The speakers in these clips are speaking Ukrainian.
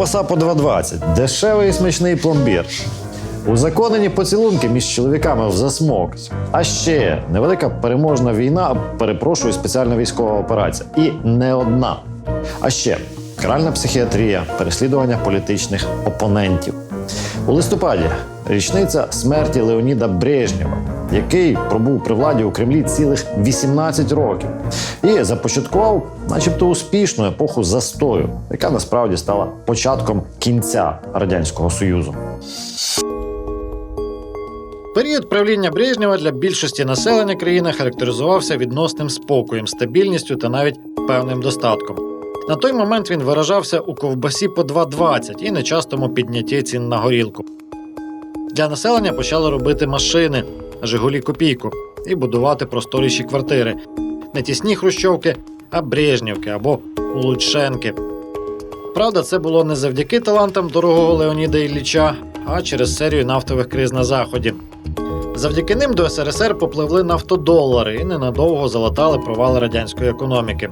ковбаса по 2,20, дешевий і смачний пломбір. Узаконені поцілунки між чоловіками в засмок. А ще невелика переможна війна, перепрошую, спеціальна військова операція. І не одна. А ще каральна психіатрія, переслідування політичних опонентів. У листопаді річниця смерті Леоніда Брежнєва, який пробув при владі у Кремлі цілих 18 років, і започаткував, начебто, успішну епоху застою, яка насправді стала початком кінця радянського союзу. Період правління Брежнєва для більшості населення країни характеризувався відносним спокоєм, стабільністю та навіть певним достатком. На той момент він виражався у ковбасі по 2,20 і нечастому піднятті цін на горілку. Для населення почали робити машини, Жигулі копійку і будувати просторіші квартири. Не тісні хрущовки, а Брежнівки або Лучшенки. Правда, це було не завдяки талантам дорогого Леоніда Ілліча, а через серію нафтових криз на заході. Завдяки ним до СРСР попливли нафтодолари і ненадовго залатали провали радянської економіки.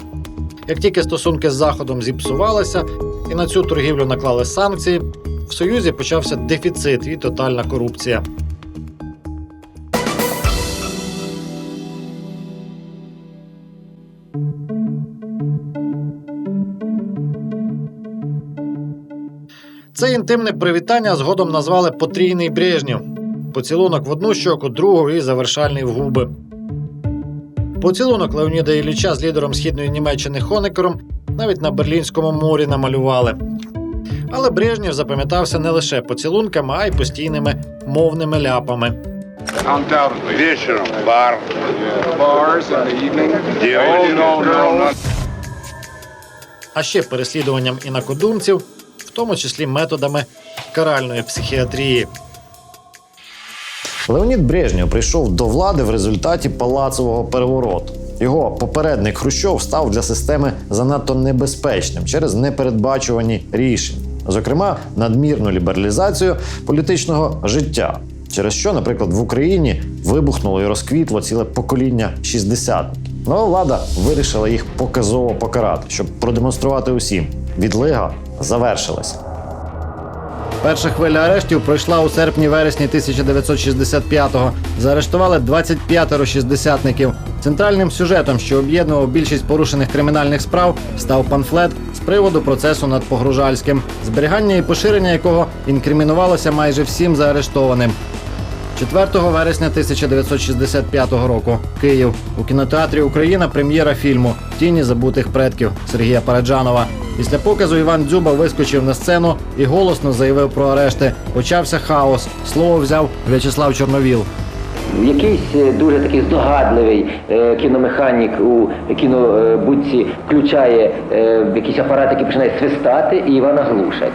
Як тільки стосунки з Заходом зіпсувалися і на цю торгівлю наклали санкції, в Союзі почався дефіцит і тотальна корупція. Це інтимне привітання згодом назвали потрійний Брежнєв. Поцілунок в одну щоку, другу і завершальний в губи. Поцілунок Леоніда Ілліча з лідером східної Німеччини Хонекером навіть на Берлінському морі намалювали. Але Брежнєв запам'ятався не лише поцілунками, а й постійними мовними ляпами. Бар. А ще переслідуванням інакодумців, в тому числі методами каральної психіатрії. Леонід Брежнєв прийшов до влади в результаті палацового перевороту. Його попередник Хрущов став для системи занадто небезпечним через непередбачувані рішення, зокрема, надмірну лібералізацію політичного життя, через що, наприклад, в Україні вибухнуло і розквітло ціле покоління шістдесятників. Нова влада вирішила їх показово покарати, щоб продемонструвати усім. Відлига завершилася. Перша хвиля арештів пройшла у серпні-вересні 1965-го. Заарештували 25 шістдесятників. Центральним сюжетом, що об'єднував більшість порушених кримінальних справ, став памфлет з приводу процесу над Погружальським, зберігання і поширення якого інкримінувалося майже всім заарештованим. 4 вересня 1965 року Київ у кінотеатрі Україна прем'єра фільму Тіні забутих предків Сергія Параджанова. Після показу Іван Дзюба вискочив на сцену і голосно заявив про арешти. Почався хаос. Слово взяв В'ячеслав Чорновіл. Якийсь е, дуже такий здогадливий е, кіномеханік у кінобудці включає е, якийсь апарат, який починає свистати, і Івана глушать.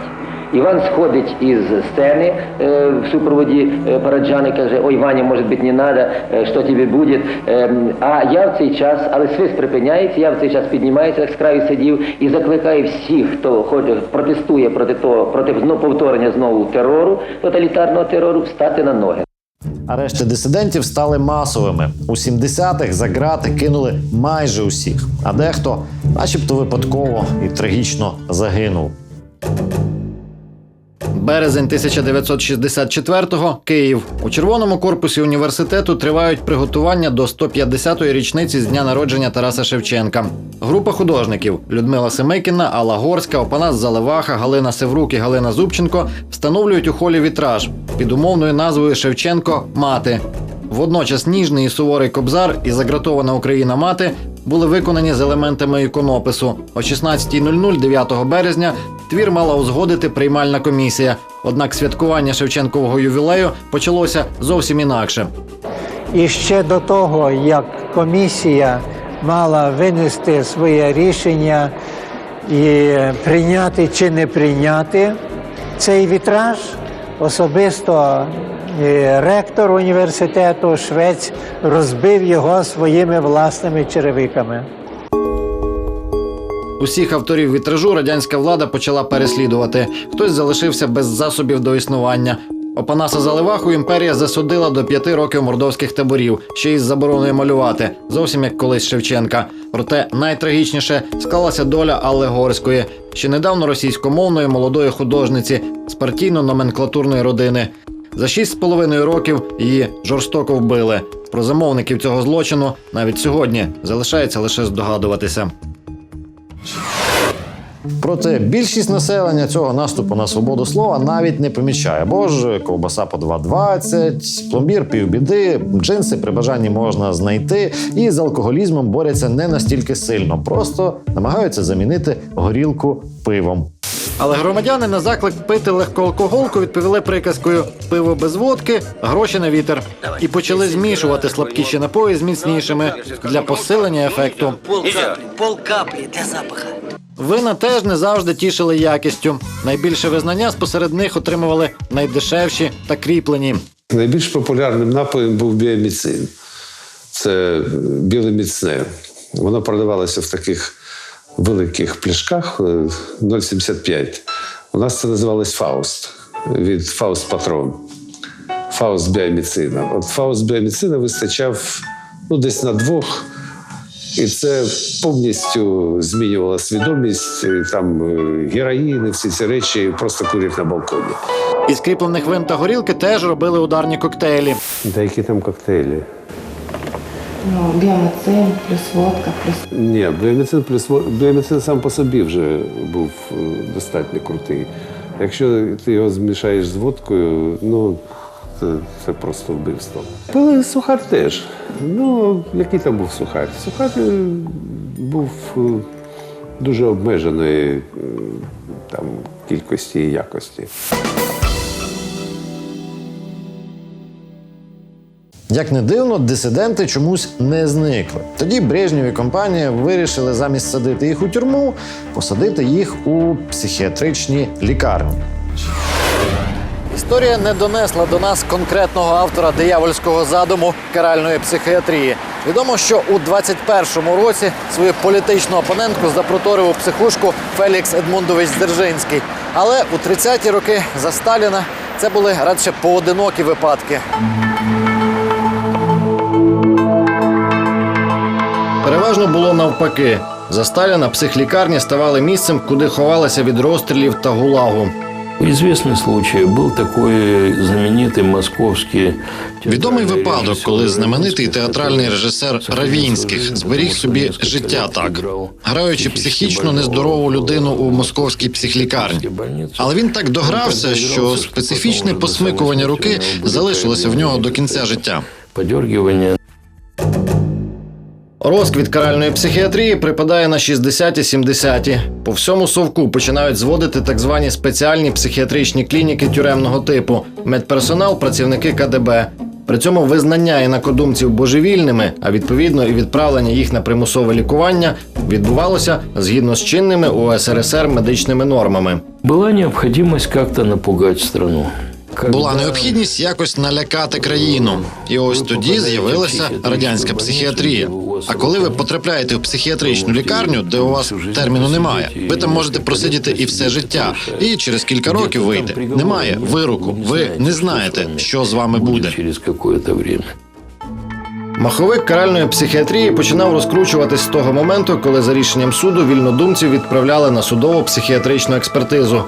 Іван сходить із сцени е, в супроводі е, Параджани, каже, ой, Ваня, може бути, не е, що тобі буде. Е, а я в цей час, але свист припиняється, я в цей час піднімаюся, як з краю сидів, і закликаю всіх, хто хоче, протестує проти того, проти повторення знову терору, тоталітарного терору, встати на ноги. Арешти дисидентів стали масовими. У 70-х за грати кинули майже усіх, а дехто, начебто випадково і трагічно загинув. Березень 1964-го Київ у червоному корпусі університету тривають приготування до 150-ї річниці з дня народження Тараса Шевченка. Група художників Людмила Семикіна, Алла Горська, Опанас Заливаха, Галина Севрук і Галина Зубченко встановлюють у холі вітраж під умовною назвою Шевченко Мати. Водночас ніжний і суворий кобзар і загратована Україна мати були виконані з елементами іконопису. О 16.00 9 березня твір мала узгодити приймальна комісія. Однак святкування Шевченкового ювілею почалося зовсім інакше. І ще до того, як комісія мала винести своє рішення і прийняти чи не прийняти цей вітраж, особисто е, ректор університету Швець розбив його своїми власними черевиками. Усіх авторів вітражу радянська влада почала переслідувати. Хтось залишився без засобів до існування. Опанаса Заливаху імперія засудила до п'яти років мордовських таборів, ще й з забороною малювати, зовсім як колись Шевченка. Проте найтрагічніше склалася доля Алли Горської, ще недавно російськомовної молодої художниці з партійно-номенклатурної родини. За шість з половиною років її жорстоко вбили. Про замовників цього злочину навіть сьогодні залишається лише здогадуватися. Проте більшість населення цього наступу на свободу слова навіть не помічає, бо ж ковбаса по 2,20, пломбір півбіди, джинси при бажанні можна знайти, і з алкоголізмом борються не настільки сильно, просто намагаються замінити горілку пивом. Але громадяни на заклик пити легкоалкоголку відповіли приказкою пиво без водки, гроші на вітер і почали змішувати слабкіші напої з міцнішими для посилення ефекту. Пол капли, для запаха. Вина теж не завжди тішили якістю. Найбільше визнання спосеред них отримували найдешевші та кріплені. Найбільш популярним напоєм був біоміцин. Це біле міцне. Воно продавалося в таких великих пляшках е, 0,75. У нас це називалось Фауст від Фауст Патрон. Фауст біоміцина. От Фауст біоміцина вистачав ну, десь на двох. І це повністю змінювало свідомість. Там е, героїни, всі ці речі просто курять на балконі. Із кріплених вин та горілки теж робили ударні коктейлі. Деякі там коктейлі. Ну, біомецин плюс водка, плюс Ні, біоміцин плюс во- біоміцин сам по собі вже був е, достатньо крутий. Якщо ти його змішаєш з водкою, ну це, це просто вбивство. Пили сухар теж. Ну, який там був сухар? Сухар е, був е, дуже обмеженої там, кількості і якості. Як не дивно, дисиденти чомусь не зникли. Тоді Брежнєв і компанія вирішили замість садити їх у тюрму, посадити їх у психіатричні лікарні. Історія не донесла до нас конкретного автора диявольського задуму каральної психіатрії. Відомо, що у 21-му році свою політичну опонентку запроторив у психушку Фелікс Едмундович Дзержинський. Але у 30-ті роки за Сталіна це були радше поодинокі випадки. Переважно було навпаки. За Сталіна психлікарні ставали місцем, куди ховалися від розстрілів та гулагу. Известный случай был такой знаменитый московский Відомий випадок, коли знаменитий театральний режисер Равінських зберіг собі життя так, граючи психічно нездорову людину у московській психлікарні. Але він так догрався, що специфічне посмикування руки залишилося в нього до кінця життя. Подергивание Розквіт каральної психіатрії припадає на 60-70-ті. По всьому совку починають зводити так звані спеціальні психіатричні клініки тюремного типу, медперсонал, працівники КДБ. При цьому визнання інакодумців божевільними, а відповідно і відправлення їх на примусове лікування відбувалося згідно з чинними у СРСР медичними нормами. была необходимость как-то напугать страну. Була необхідність якось налякати країну, і ось тоді з'явилася радянська психіатрія. А коли ви потрапляєте в психіатричну лікарню, де у вас терміну немає, ви там можете просидіти і все життя, і через кілька років вийти. Немає вироку. Ви не знаєте, що з вами буде. через какое-то время. Маховик каральної психіатрії починав розкручуватись з того моменту, коли за рішенням суду вільнодумців відправляли на судово психіатричну експертизу.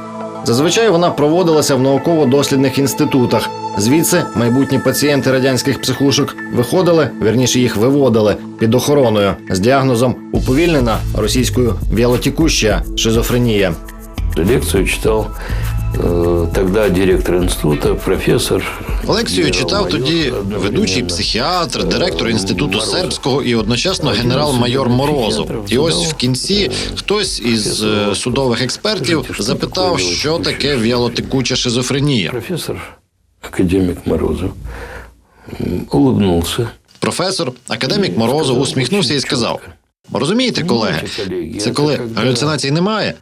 Зазвичай вона проводилася в науково-дослідних інститутах. Звідси майбутні пацієнти радянських психушок виходили, верніше їх виводили під охороною з діагнозом уповільнена російською вялотікуща шизофренія. Лекцію читав тоді директор інституту, профессор. Лекцію читав тоді ведучий психіатр, директор інституту сербського і одночасно генерал-майор Морозов. І ось в кінці хтось із е, судових експертів запитав, що таке в'ялотекуча шизофренія. Профессор, академик Морозов, м, улыбнулся. Професор, академік Морозов усміхнувся і сказав: Розумієте, колеги, це коли галюцинацій немає,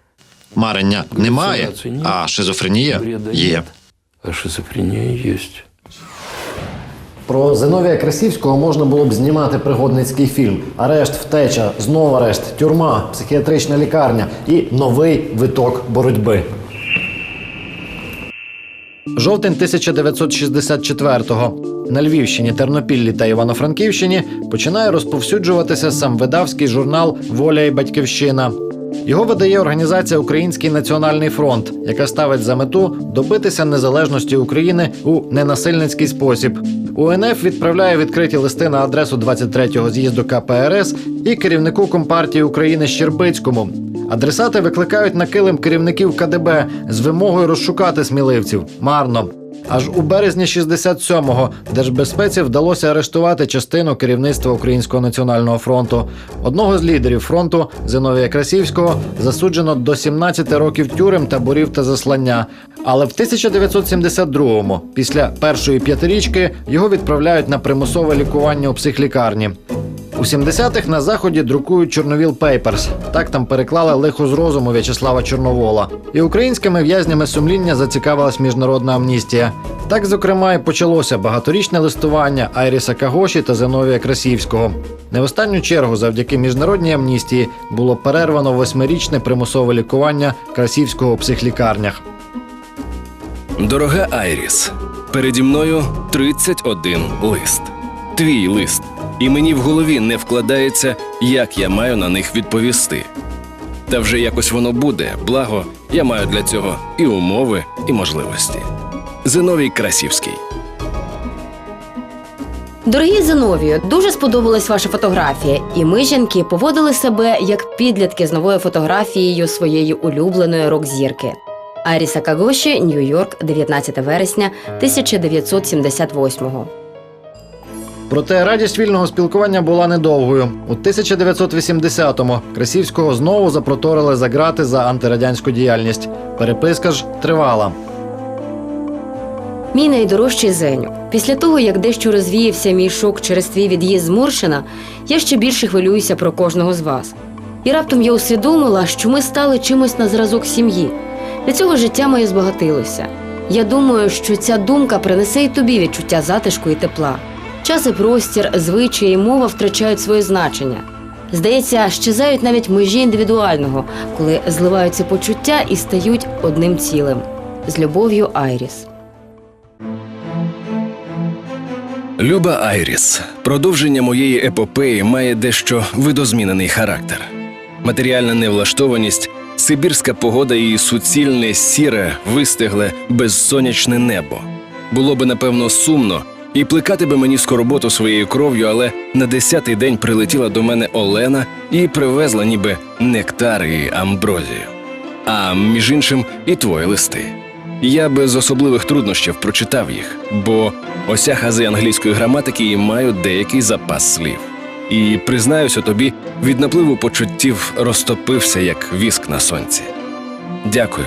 марення немає, а шизофренія є. А шизофрения есть. Про Зиновія Красівського можна було б знімати пригодницький фільм: Арешт, втеча, знову арешт, тюрма, психіатрична лікарня і новий виток боротьби. Жовтень 1964-го. На Львівщині, Тернопіллі та Івано-Франківщині починає розповсюджуватися сам видавський журнал Воля і Батьківщина. Його видає організація Український національний фронт, яка ставить за мету добитися незалежності України у ненасильницький спосіб. УНФ відправляє відкриті листи на адресу 23-го з'їзду КПРС і керівнику Компартії України Щербицькому. Адресати викликають на килим керівників КДБ з вимогою розшукати сміливців. Марно. Аж у березні 67-го держбезпеці вдалося арештувати частину керівництва Українського національного фронту. Одного з лідерів фронту Зиновія Красівського засуджено до 17 років тюрем, таборів та заслання. Але в 1972-му, після першої п'ятирічки, його відправляють на примусове лікування у психлікарні. У 70-х на заході друкують Чорновіл Пейперс. Так там переклали лихо з розуму В'ячеслава Чорновола. І українськими в'язнями сумління зацікавилась міжнародна амністія. Так, зокрема, і почалося багаторічне листування Айріса Кагоші та Зиновія Красівського. Не в останню чергу, завдяки міжнародній амністії, було перервано восьмирічне примусове лікування Красівського у психлікарнях. Дорога Айріс, переді мною 31 лист. Твій лист. І мені в голові не вкладається, як я маю на них відповісти. Та вже якось воно буде, благо, я маю для цього і умови, і можливості. Зиновій Красівський. Дорогі Зиновію, дуже сподобалась ваша фотографія, і ми, жінки, поводили себе як підлітки з новою фотографією своєї улюбленої рок-зірки. Аріса Кагоші, Нью-Йорк, 19 вересня 1978-го. Проте радість вільного спілкування була недовгою. У 1980-му Красівського знову запроторили за грати за антирадянську діяльність. Переписка ж тривала. Мій найдорожчий Зеню. Після того, як дещо розвіявся мій шок через твій від'їзд з Муршина, я ще більше хвилююся про кожного з вас. І раптом я усвідомила, що ми стали чимось на зразок сім'ї. Для цього життя моє збагатилося. Я думаю, що ця думка принесе і тобі відчуття затишку і тепла. Час і простір, звичаї і мова втрачають своє значення. Здається, щезають навіть межі індивідуального, коли зливаються почуття і стають одним цілим. З любов'ю Айріс. Люба Айріс, продовження моєї епопеї має дещо видозмінений характер. Матеріальна невлаштованість, сибірська погода і суцільне, сіре, вистигле, безсонячне небо. Було би напевно сумно і плекати би мені скорботу своєю кров'ю, але на десятий день прилетіла до мене Олена і привезла ніби нектар і амброзію. А між іншим, і твої листи. Я без особливих труднощів прочитав їх, бо ося хази англійської граматики і маю деякий запас слів. І признаюся тобі, від напливу почуттів розтопився як віск на сонці. Дякую,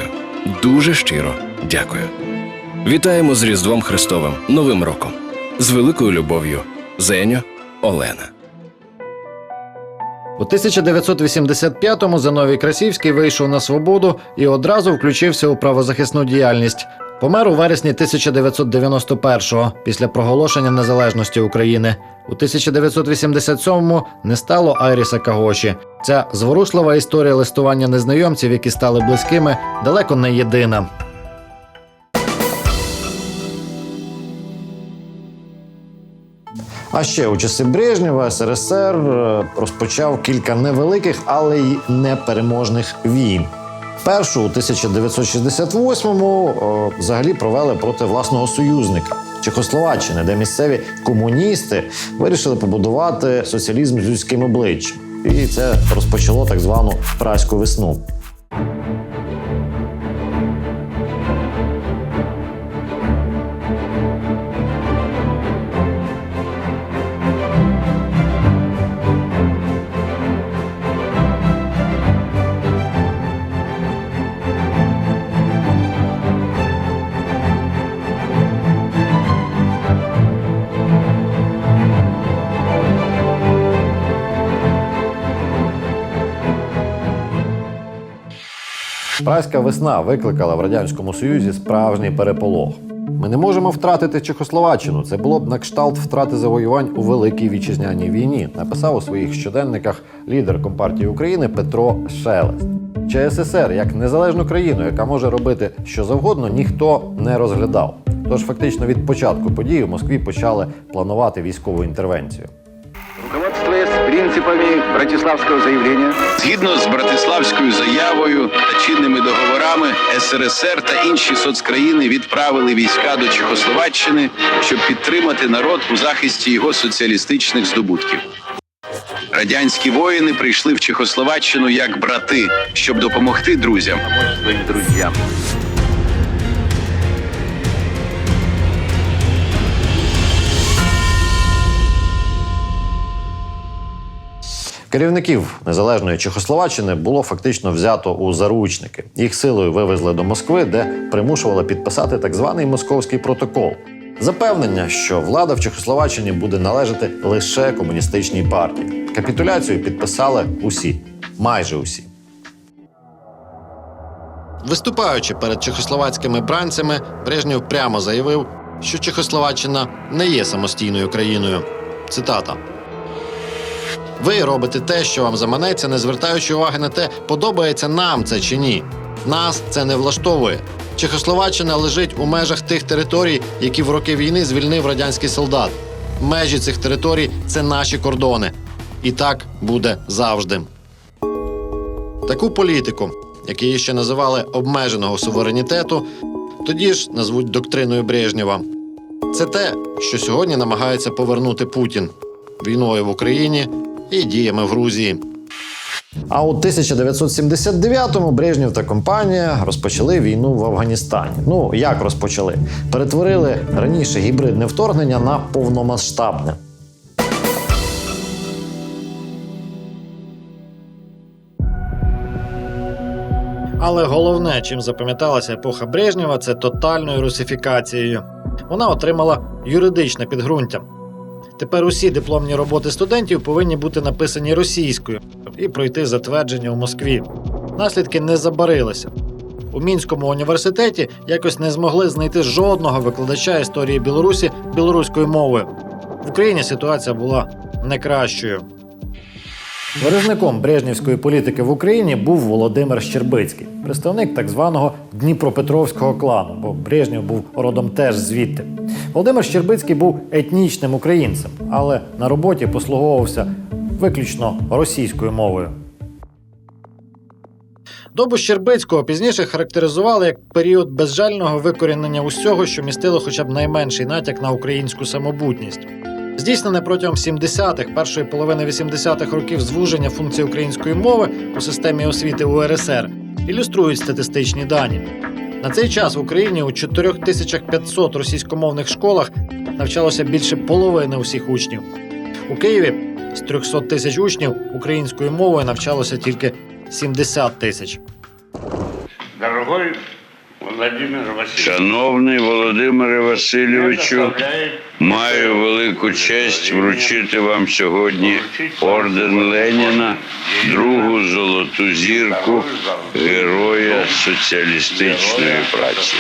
дуже щиро дякую. Вітаємо з Різдвом Христовим, Новим роком. З великою любов'ю, Зеню, Олена. У 1985-му Зиновій Красівський вийшов на свободу і одразу включився у правозахисну діяльність. Помер у вересні 1991-го після проголошення незалежності України. У 1987-му не стало Айріса Кагоші. Ця зворушлива історія листування незнайомців, які стали близькими, далеко не єдина. А ще у часи Брежнєва СРСР е, розпочав кілька невеликих, але й непереможних війн. Першу у 1968-му е, взагалі провели проти власного союзника Чехословаччини, де місцеві комуністи вирішили побудувати соціалізм з людським обличчям. І це розпочало так звану праську весну. Праська весна викликала в радянському союзі справжній переполох. Ми не можемо втратити Чехословаччину. Це було б на кшталт втрати завоювань у великій вітчизняній війні. Написав у своїх щоденниках лідер Компартії України Петро Шелест. ЧССР як незалежну країну, яка може робити що завгодно, ніхто не розглядав. Тож фактично від початку подій у Москві почали планувати військову інтервенцію. Принципами Братиславского заявления, Згідно з Братиславською заявою та чинними договорами, СРСР та інші соцкраїни відправили війська до Чехословаччини, щоб підтримати народ у захисті його соціалістичних здобутків. Радянські воїни прийшли в Чехословаччину як брати, щоб допомогти друзям. Керівників незалежної Чехословаччини було фактично взято у заручники. Їх силою вивезли до Москви, де примушували підписати так званий московський протокол. Запевнення, що влада в Чехословаччині буде належати лише комуністичній партії. Капітуляцію підписали усі, майже усі. Виступаючи перед чехословацькими бранцями, Брежнєв прямо заявив, що Чехословаччина не є самостійною країною. Цитата. Ви робите те, що вам заманеться, не звертаючи уваги на те, подобається нам це чи ні. Нас це не влаштовує. Чехословаччина лежить у межах тих територій, які в роки війни звільнив радянський солдат. Межі цих територій це наші кордони. І так буде завжди. Таку політику, яку її ще називали обмеженого суверенітету, тоді ж назвуть доктриною Брежнєва. Це те, що сьогодні намагається повернути Путін війною в Україні і діями в Грузії. А у 1979-му Брежнєв та компанія розпочали війну в Афганістані. Ну як розпочали? Перетворили раніше гібридне вторгнення на повномасштабне. Але головне, чим запам'яталася епоха Брежнєва, це тотальною русифікацією. Вона отримала юридичне підґрунтя. Тепер усі дипломні роботи студентів повинні бути написані російською і пройти затвердження у Москві. Наслідки не забарилися. У Мінському університеті якось не змогли знайти жодного викладача історії Білорусі білоруською мовою. В Україні ситуація була не кращою. Виразником брежнівської політики в Україні був Володимир Щербицький, представник так званого Дніпропетровського клану, бо Брежнєв був родом теж звідти. Володимир Щербицький був етнічним українцем, але на роботі послуговувався виключно російською мовою. Добу Щербицького пізніше характеризували як період безжального викорінення усього, що містило хоча б найменший натяк на українську самобутність. Здійснене протягом 70-х, першої половини 80-х років звуження функції української мови у системі освіти УРСР ілюструють статистичні дані. На цей час в Україні у 4500 російськомовних школах навчалося більше половини усіх учнів. У Києві з 300 тисяч учнів українською мовою навчалося тільки 70 тисяч. Дорогой Шановний Володимире Васильовичу, маю велику честь вручити вам сьогодні орден Леніна, другу золоту зірку Героя соціалістичної праці.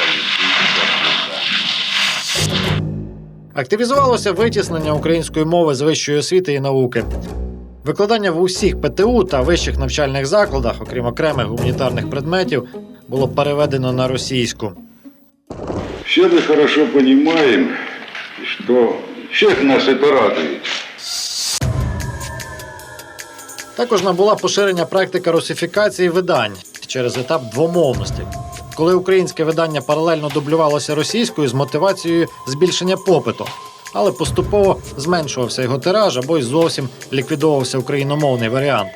Активізувалося витіснення української мови з вищої освіти і науки. Викладання в усіх ПТУ та вищих навчальних закладах, окрім окремих гуманітарних предметів, було переведено на російську. все мы хорошо понимаем, что всех нас это радует. Також набула поширення практика русифікації видань через етап двомовності, коли українське видання паралельно дублювалося російською з мотивацією збільшення попиту, але поступово зменшувався його тираж або й зовсім ліквідовувався україномовний варіант.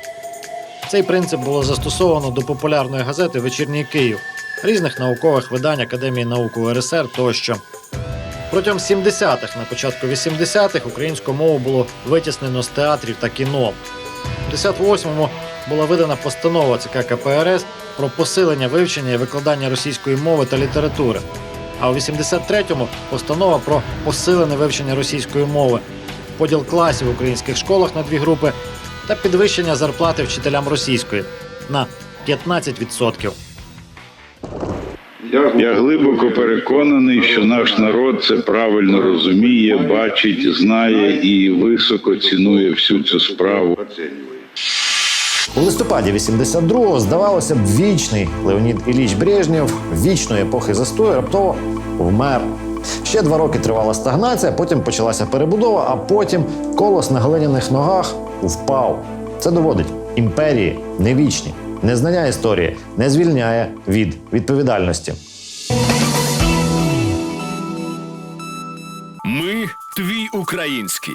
Цей принцип було застосовано до популярної газети Вечірній Київ, різних наукових видань Академії наук УРСР тощо. Протягом 70-х, на початку 80-х українську мову було витіснено з театрів та кіно. У 58-му була видана постанова ЦК КПРС про посилення вивчення і викладання російської мови та літератури. А у 83-му постанова про посилене вивчення російської мови, поділ класів в українських школах на дві групи та підвищення зарплати вчителям російської на 15%. Я глибоко переконаний, що наш народ це правильно розуміє, бачить, знає і високо цінує всю цю справу. У листопаді 82-го, здавалося б, вічний Леонід Ілліч Брежнєв вічної епохи застою раптово вмер. Ще два роки тривала стагнація, потім почалася перебудова, а потім колос на глиняних ногах впав. Це доводить імперії не вічні. Незнання історії не звільняє від відповідальності. Ми твій український.